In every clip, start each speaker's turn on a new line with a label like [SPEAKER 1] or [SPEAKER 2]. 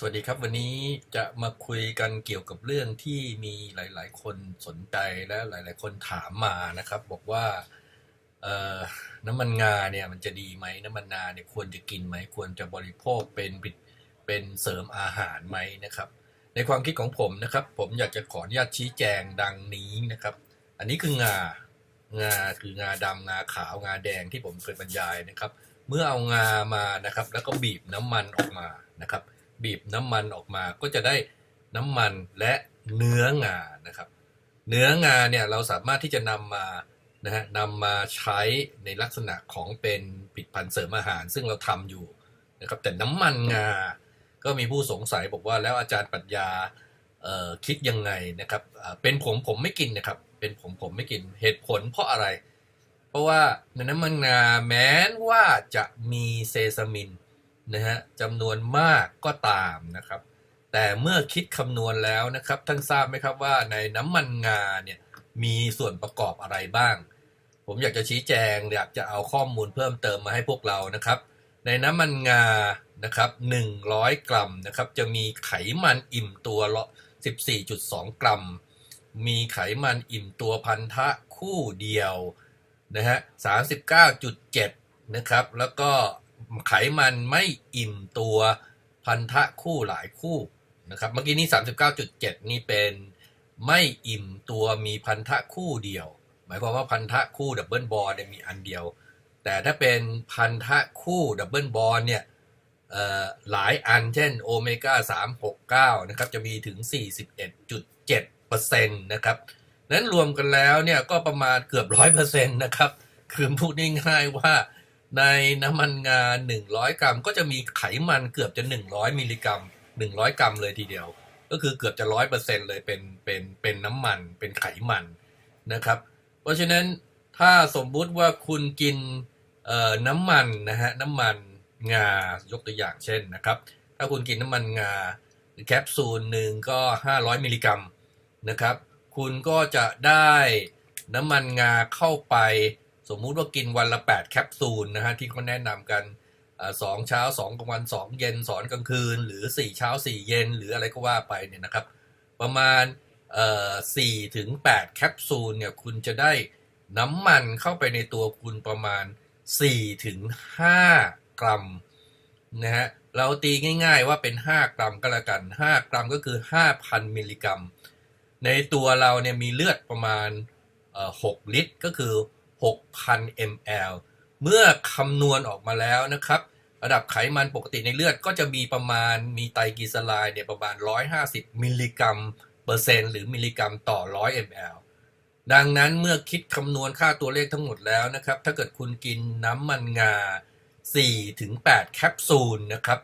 [SPEAKER 1] สวัสดีครับ วันนี้จะมาคุยกันเกี่ยวกับเรื่องที่มีหลาย ๆ คนสนใจและหลาย ๆ คนถามมานะครับ บอกว่าเอ่อน้ำมันงาเนี่ยมันจะดีไหมน้ำมันงาเนี่ยควรจะกินไหมควรจะบริโภคเป็นเป็นเสริมอาหารไหมนะครับ ในความคิดของผมนะครับ ผมอยากจะขออนุญาตชี้แจงดังนี้นะครับ อันนี้คืองางาคืองาดำงาขาวงาแดงที่ผมเคยบรรยายนะครับ เมื่อเอางามานะครับ แล้วก็บีบน้ำมันออกมานะครับ บีบน้ำมันออกมาก็จะได้น้ำมันและเนื้องานะครับ เนื้องาเนี่ยเราสามารถที่จะนำมานะฮะนำมาใช้ในลักษณะของเป็นผลิตภัณฑ์เสริมอาหาร ซึ่งเราทำอยู่นะครับแต่น้ำมันงา ก็มีผู้สงสัยบอกว่าแล้วอาจารย์ปรัชญาคิดยังไงนะครับเป็นผมผมไม่กินนะครับ เป็นผมผมไม่กินเหตุผลเพราะอะไร เพราะว่าในน้ำมันงาแม้ว่าจะมีเซซามิน นะฮะจำนวนมากก็ตามนะครับ แต่เมื่อคิดคำนวณแล้วนะครับท่านทราบไหมครับว่าในน้ำมันงาเนี่ยมีส่วนประกอบอะไรบ้าง ผมอยากจะชี้แจงอยากจะเอาข้อมูลเพิ่มเติมมาให้พวกเรานะครับ ในน้ำมันงานะครับ100 กรัมนะครับจะมีไขมันอิ่มตัวละ14.2 กรัม มีไขมันอิ่มตัวพันธะคู่เดียวนะฮะ39.7นะครับแล้วก็ ไขมันไม่อิ่มตัวพันธะคู่หลายคู่นะครับ เมื่อกี้นี้ 39.7 นี่เป็นไม่อิ่มตัวมีพันธะคู่เดียว หมายความว่าพันธะคู่ดับเบิลบอลเนี่ยมีอันเดียว แต่ถ้าเป็นพันธะคู่ดับเบิลบอลเนี่ยหลายอันเช่นโอเมก้า 369 นะครับ จะมีถึง 41.7%นะครับนั้นรวมกันแล้วเนี่ยก็ประมาณเกือบร้อยเปอร์เซ็นต์นะครับ คือพูดง่ายๆว่า ในน้ำมันงา 100 กรัม ก็จะมีไขมันเกือบจะ 100 มิลลิกรัม 100 กรัมเลยทีเดียว ก็คือเกือบจะร้อยเปอร์เซ็นต์เลยเป็นเป็นเป็นน้ำมันเป็นไขมันนะครับ เพราะฉะนั้นถ้าสมมุติว่าคุณกินน้ำมันนะฮะน้ำมันงายกตัวอย่างเช่นนะครับ ถ้าคุณกินน้ำมันงาแคปซูลหนึ่งก็ 500 มิลลิกรัมนะครับ คุณก็จะได้น้ำมันงาเข้าไป สมมุติว่ากินวันละ 8 แคปซูลนะฮะที่เขาแนะนำกันสองเช้าสองกลางวันสองเย็นสอนกลางคืน หรือ4เช้า4เย็น หรืออะไรก็ว่าไปเนี่ยนะครับ ประมาณเอ่ถึง8แคปซูลเนี่ยคุณจะได้น้ำมันเข้าไปในตัวคุณประมาณ4ถึง5กรัมนะฮะเราตีง่ายๆว่าเป็น 5 กรัมก็แล้วกัน 5 กรัมก็คือ 5,000 มิลลิกรัม ในตัวเราเนี่ยมีเลือดประมาณ 6 ลิตรก็คือ 6,000 ml เมื่อคำนวณออกมาแล้วนะครับ ระดับไขมันปกติในเลือดก็จะมีประมาณมีไตรกลีเซอไรด์เนี่ยประมาณ 150 มิลลิกรัมเปอร์เซ็นต์หรือมิลลิกรัมต่อ 100 ml ดังนั้นเมื่อคิดคำนวณค่าตัวเลขทั้งหมดแล้วนะครับ ถ้าเกิดคุณกินน้ำมันงา4ถึง8แคปซูลนะครับ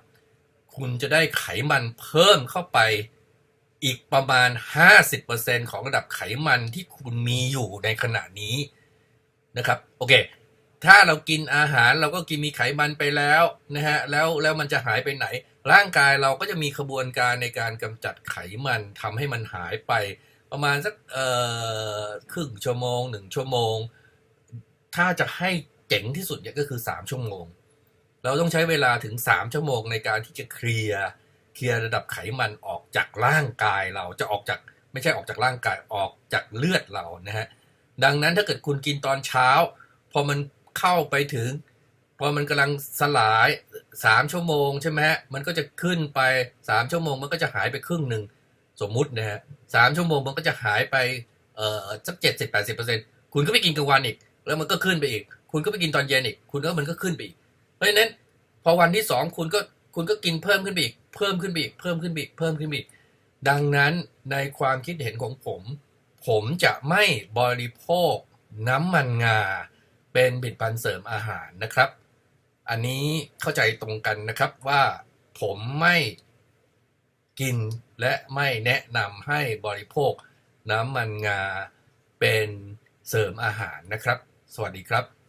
[SPEAKER 1] คุณจะได้ไขมันเพิ่มเข้าไปอีกประมาณ 50%ของระดับไขมันที่คุณมีอยู่ในขณะนี้ นะครับ โอเค ถ้าเรากินอาหารเราก็กินมีไขมันไปแล้วนะฮะแล้วแล้วมันจะหายไปไหน ร่างกายเราก็จะมีขบวนการในการกำจัดไขมันทำให้มันหายไป ประมาณสักเอ่อครึ่งชั่วโมงหนึ่งชั่วโมง ถ้าจะให้เจ๋งที่สุดเนี่ยก็คือ 3 ชั่วโมง เราต้องใช้เวลาถึง 3 ชั่วโมงในการที่จะเคลียร์เคลียร์ระดับไขมันออกจากร่างกายเราจะออกจากไม่ใช่ออกจากร่างกายออกจากเลือดเรานะฮะ ดังนั้นถ้าเกิดคุณกินตอนเช้า พอมันเข้าไปถึง พอมันกำลังสลายสามชั่วโมงใช่ไหมฮะมันก็จะขึ้นไปสามชั่วโมงมันก็จะหายไปครึ่งหนึ่งสมมุตินะฮะสามชั่วโมงมันก็จะหายไปเอ่อสักเจ็ดสิบแปดสิบเปอร์เซ็นต์คุณก็ไปกินกลางวันอีก แล้วมันก็ขึ้นไปอีก คุณก็ไปกินตอนเย็นอีก คุณก็มันก็ขึ้นไปอีก เพราะฉะนั้นพอวันที่สองคุณก็คุณก็กินเพิ่มขึ้นไปอีก เพิ่มขึ้นไปอีก เพิ่มขึ้นไปอีก เพิ่มขึ้นไปอีก ดังนั้นในความคิดเห็นของผม ผมจะไม่บริโภคน้ำมันงา เป็นผลิตภัณฑ์เสริมอาหารนะครับ อันนี้เข้าใจตรงกันนะครับว่าผมไม่กินและไม่แนะนำให้บริโภคน้ำมันงาเป็นเสริมอาหารนะครับ สวัสดีครับ